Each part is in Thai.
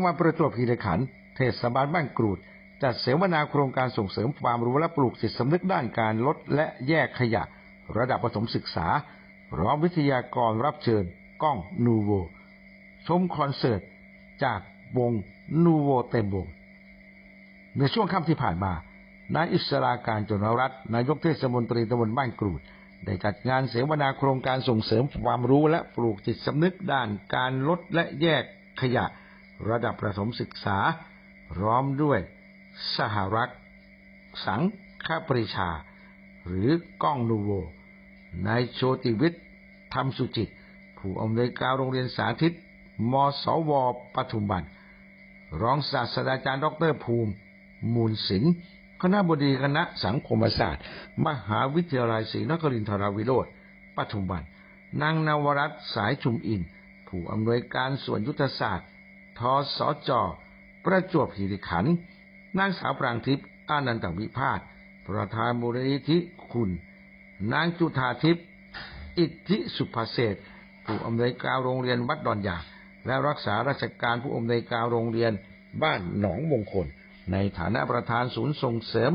หวัดประจวบคีรีขันธ์เทศบาลบ้านกรูด จัดเสวนาโครงการส่งเสริมความรู้และปลูกจิตสำนึกด้านการลดและแยกขยะ ระดับประถมศึกษาพร้อมวิทยากรรับเชิญก้องนูโวชมคอนเสิร์ตจากวงนูโวเต็มวงในช่วงค่ำที่ผ่านมานายอิสราการจนรัตน์นายกเทศมนตรีตำบลบ้านกรูด ได้จัดงานเสวนาโครงการส่งเสริมความรู้และปลูกจิตสำนึกด้านการลดและแยกขยะ ระดับประถมศึกษา พร้อมด้วย สหรักษ์สังฆปริชา หรือก้องนูโวนายโชติวิทย์ธรรมสุจิต ผู้อำนวยการโรงเรียนสาธิต มสวปทุมบันรองศาสตราจารย์ดรภูมิ มูลศิลป์คณะบดีคณะสังคมศาสตร์ มหาวิทยาลัยศรีนครินทราวิโรธปทุมวัน นางนวรัตน์สายชุมอิน ผู้อำนวยการส่วนยุทธศาสตร์ ทสจ ประจวบคีรีขันธ์นางสาวปรางทิพย์อานันตวิพาสประธานมูลนิธิคุณ นางจุธาทิพย์อิทธิสุภเศษผู้อำนวยการโรงเรียนวัดดอนยางและรักษาราชการผู้อำนวยการโรงเรียนบ้านหนองมงคล ในฐานะประธานศูนย์ส่งเสริม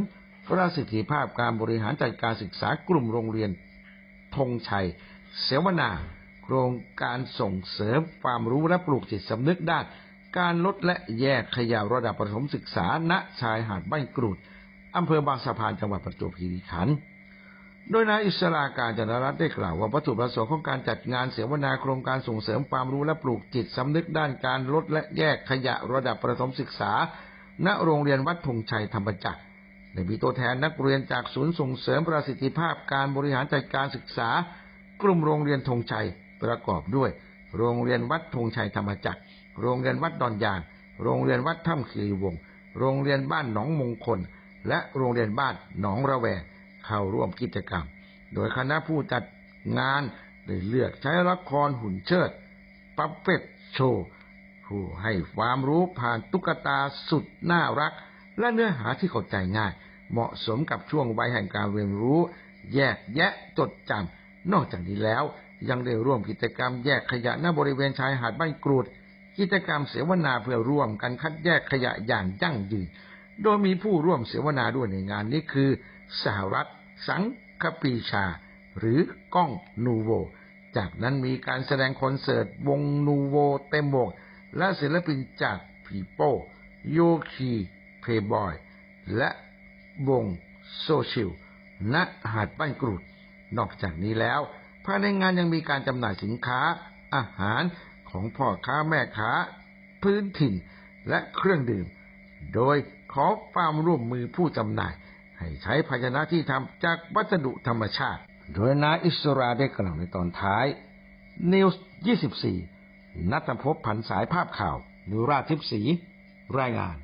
ประสิทธิภาพการบริหารจัดการศึกษากลุ่มโรงเรียนธงชัย เสวนา โครงการส่งเสริมความรู้และปลูกจิตสำนึกด้าน การลดและแยกขยะระดับประถมศึกษาณชายหาดบ้านกรูดอำเภอบางสะพานจังหวัดประจวบคีรีขันธ์โดยนายอิสราการจนรัตน์ได้กล่าวว่าวัตถุประสงค์ของการจัดงานเสวนาโครงการส่งเสริมความรู้และปลูกจิตสำนึกด้านการลดและแยกขยะระดับประถมศึกษา ณโรงเรียนวัดธงชัยธรรมจักรได้มีตัวแทนนักเรียนจากศูนย์ส่งเสริมประสิทธิภาพการบริหารจัดการศึกษา กลุ่มโรงเรียนธงชัยประกอบด้วย โรงเรียนวัดธงชัยธรรมจักร โรงเรียนวัดดอนยางโรงเรียนวัดถ้ำคีรีวง โรงเรียนบ้านหนองมงคล และโรงเรียนบ้านหนองระแวเข้าร่วมกิจกรรม โดยคณะผู้จัดงานได้เลือกใช้ละครหุ่นเชิดปัปเป็ดโชว์ผู้ให้ความรู้ผ่านตุ๊กตาสุดน่ารัก และเนื้อหาที่เข้าใจง่าย เหมาะสมกับช่วงวัยแห่งการเรียนรู้ แยกแยะจดจำนอกจากนี้แล้วยังได้ร่วมกิจกรรมแยกขยะณบริเวณชายหาดบ้านกรูด กิจกรรมเสวนาเพื่อร่วมกันคัดแยกขยะอย่างยั่งยืน โดยมีผู้ร่วมเสวนาด้วยในงานนี้คือ สหรัฐ สังคปีชา หรือก้องนูโว จากนั้นมีการแสดงคอนเสิร์ตวงนูโวเต็มวงและศิลปินจากพีโป้โยคีเพย์บอย และวงโซชิลณหาดบ้านกรูด นอกจากนี้แล้ว ภายในงานยังมีการจำหน่ายสินค้า อาหาร ของพ่อค้าแม่ค้า พื้นถิ่นและเครื่องดื่ม โดยขอความร่วมมือผู้จำหน่าย ให้ใช้ภาชนะที่ทำจากวัสดุธรรมชาติ โดยนายอิสราได้กล่าวในตอนท้าย นิวส์24 นัทภพผันสายภาพข่าวนิราทิพสีรายงาน